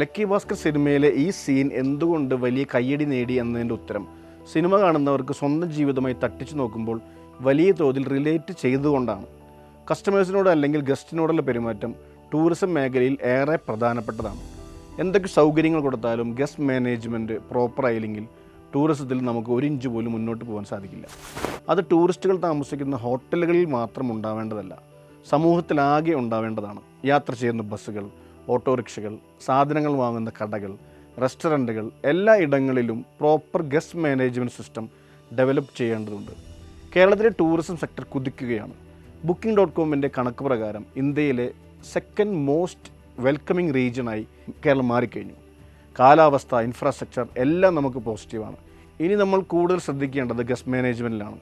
Lucky Bhaskar സിനിമയിലെ ഈ scene എന്തുകൊണ്ട് വലിയ കയ്യടി നേടി എന്നതിന്റെ ഉത്തരം. സിനിമ കാണുന്നവർക്ക് സ്വന്തം ജീവിതമായി തട്ടിച്ചു നോക്കുമ്പോൾ വലിയ തോതിൽ റിലേറ്റ് ചെയ്തുകൊണ്ടാണ്. കസ്റ്റമേഴ്സിനോട് അല്ലെങ്കിൽ ഗസ്റ്റിനോടുള്ള പെരുമാറ്റം ടൂറിസം മേഖലയിൽ ഏറെ പ്രധാനപ്പെട്ടതാണ്. എന്തൊക്കെ സൗകര്യങ്ങൾ കൊടുത്താലും ഗസ്റ്റ് മാനേജ്മെന്റ് പ്രോപ്പർ ആയില്ലെങ്കിൽ ടൂറിസത്തിൽ നമുക്ക് ഒരു ഇഞ്ച് പോലും മുന്നോട്ട് പോകാൻ സാധിക്കില്ല. അത് ടൂറിസ്റ്റുകൾ താമസിക്കുന്ന ഹോട്ടലുകളിൽ മാത്രം ഉണ്ടാവേണ്ടതല്ല സമൂഹത്തിലാകെ ഉണ്ടാവേണ്ടതാണ്. യാത്ര ചെയ്യുന്ന ബസ്സുകൾ ഓട്ടോറിക്ഷകൾ സാധനങ്ങൾ വാങ്ങുന്ന കടകൾ റെസ്റ്റോറന്റുകൾ എല്ലാ ഇടങ്ങളിലും proper guest management system develop ചെയ്യേണ്ടതുണ്ട്. കേരളത്തിലെ ടൂറിസം സെക്ടർ കുതിക്കുകയാണ്. ബുക്കിംഗ് ഡോട്ട് കോമിന്റെ കണക്ക് പ്രകാരം ഇന്ത്യയിലെ സെക്കൻഡ് മോസ്റ്റ് വെൽക്കമിംഗ് റീജിയനായി കേരളം മാറിക്കഴിഞ്ഞു. കാലാവസ്ഥ ഇൻഫ്രാസ്ട്രക്ചർ എല്ലാം നമുക്ക് പോസിറ്റീവാണ് ഇനി നമ്മൾ കൂടുതൽ ശ്രദ്ധിക്കേണ്ടത് ഗസ്റ്റ് മാനേജ്മെന്റിലാണ്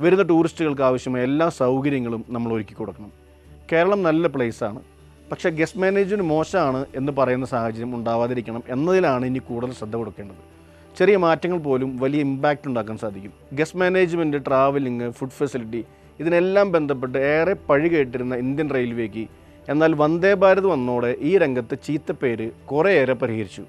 വരുന്ന ടൂറിസ്റ്റുകൾക്ക് ആവശ്യമായ എല്ലാ സൗകര്യങ്ങളും നമ്മൾ ഒരുക്കി കൊടുക്കണം കേരളം നല്ല പ്ലേസാണ് പക്ഷേ ഗസ്റ്റ് മാനേജ്മെന്റ് മോശമാണ് എന്ന് പറയുന്ന സാഹചര്യം ഉണ്ടാവാതിരിക്കണം എന്നതിലാണ് ഇനി കൂടുതൽ ശ്രദ്ധ കൊടുക്കേണ്ടത്. ചെറിയ മാറ്റങ്ങൾ പോലും വലിയ ഇമ്പാക്റ്റ് ഉണ്ടാക്കാൻ സാധിക്കും. Guest management travelling food facility ഇതിനെല്ലാം ബന്ധപ്പെട്ട് ഏറെ പഴി കേട്ടിരുന്ന ഇന്ത്യൻ റെയിൽവേക്ക് എന്നാൽ വന്ദേ ഭാരത് വന്നോടെ ഈ രംഗത്ത് ചീത്തപ്പേര് കുറേയേറെ പരിഹരിച്ചു.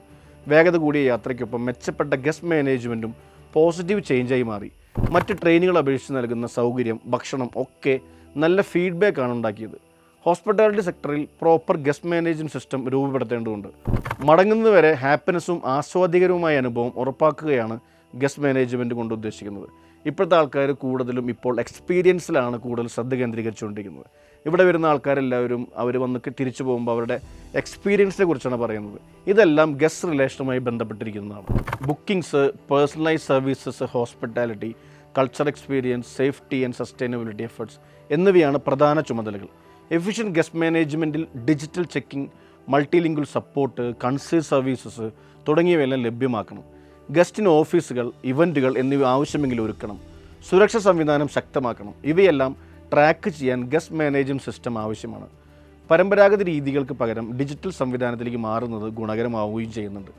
വേഗത കൂടിയ യാത്രയ്ക്കൊപ്പം മെച്ചപ്പെട്ട ഗസ്റ്റ് മാനേജ്മെന്റും പോസിറ്റീവ് ചേഞ്ചായി മാറി. മറ്റ് ട്രെയിനുകൾ അപേക്ഷിച്ച് നൽകുന്ന സൗകര്യം ഭക്ഷണം ഒക്കെ നല്ല ഫീഡ്ബാക്കാണ് ഉണ്ടാക്കിയത്. ഹോസ്പിറ്റാലിറ്റി സെക്ടറിൽ പ്രോപ്പർ ഗസ്റ്റ് മാനേജ്മെന്റ് സിസ്റ്റം രൂപപ്പെടുത്തേണ്ടതുണ്ട്. മടങ്ങുന്നതുവരെ ഹാപ്പിനെസ്സും ആസ്വാദികരവുമായ അനുഭവം ഉറപ്പാക്കുകയാണ് ഗസ്റ്റ് മാനേജ്മെന്റ് കൊണ്ട് ഉദ്ദേശിക്കുന്നത്. ഇപ്പോഴത്തെ ആൾക്കാർ കൂടുതലും ഇപ്പോൾ എക്സ്പീരിയൻസിലാണ് കൂടുതൽ ശ്രദ്ധ കേന്ദ്രീകരിച്ചുകൊണ്ടിരിക്കുന്നത്. ഇവിടെ വരുന്ന ആൾക്കാരെല്ലാവരും അവർ വന്ന് തിരിച്ചു പോകുമ്പോൾ അവരുടെ എക്സ്പീരിയൻസിനെ കുറിച്ചാണ് പറയുന്നത്. ഇതെല്ലാം ഗസ്റ്റ് റിലേഷനുമായി ബന്ധപ്പെട്ടിരിക്കുന്നതാണ്. Bookings personalise services hospitality culture experience safety and sustainability efforts എന്നിവയാണ് പ്രധാന ചുമതലകൾ. എഫിഷ്യൻ ഗസ്റ്റ് മാനേജ്മെന്റിൽ digital checking multilingual support concert services തുടങ്ങിയവയെല്ലാം ലഭ്യമാക്കണം. ഗസ്റ്റിന് ഓഫീസുകൾ ഇവന്റുകൾ എന്നിവ ആവശ്യമെങ്കിൽ ഒരുക്കണം. സുരക്ഷാ സംവിധാനം ശക്തമാക്കണം. ഇവയെല്ലാം ട്രാക്ക് ചെയ്യാൻ ഗസ്റ്റ് മാനേജ്മെന്റ് സിസ്റ്റം ആവശ്യമാണ്. പരമ്പരാഗത രീതികൾക്ക് പകരം ഡിജിറ്റൽ സംവിധാനത്തിലേക്ക് മാറുന്നത് ഗുണകരമാവുകയും ചെയ്യുന്നുണ്ട്.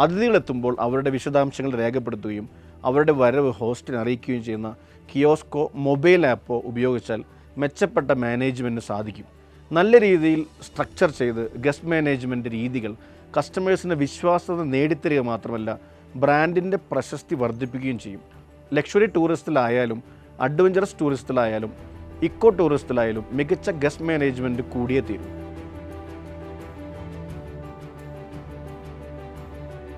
അതിഥികളെത്തുമ്പോൾ അവരുടെ വിശദാംശങ്ങൾ രേഖപ്പെടുത്തുകയും അവരുടെ വരവ് ഹോസ്റ്റിനെ അറിയിക്കുകയും ചെയ്യുന്ന കിയോസ്കോ മൊബൈൽ ആപ്പോ ഉപയോഗിച്ചാൽ മെച്ചപ്പെട്ട മാനേജ്മെന്റിന് സാധിക്കും. നല്ല രീതിയിൽ സ്ട്രക്ചർ ചെയ്ത് ഗസ്റ്റ് മാനേജ്മെന്റ് രീതികൾ കസ്റ്റമേഴ്സിന്റെ വിശ്വാസത നേടിത്തരിക മാത്രമല്ല ബ്രാൻഡിന്റെ പ്രശസ്തി വർദ്ധിപ്പിക്കുകയും ചെയ്യും. ലക്ഷറി ടൂറിസത്തിലായാലും അഡ്വഞ്ചറസ് ടൂറിസത്തിലായാലും ഇക്കോ ടൂറിസത്തിലായാലും മികച്ച ഗസ്റ്റ് മാനേജ്മെന്റ് കൂടിയേ തീരും.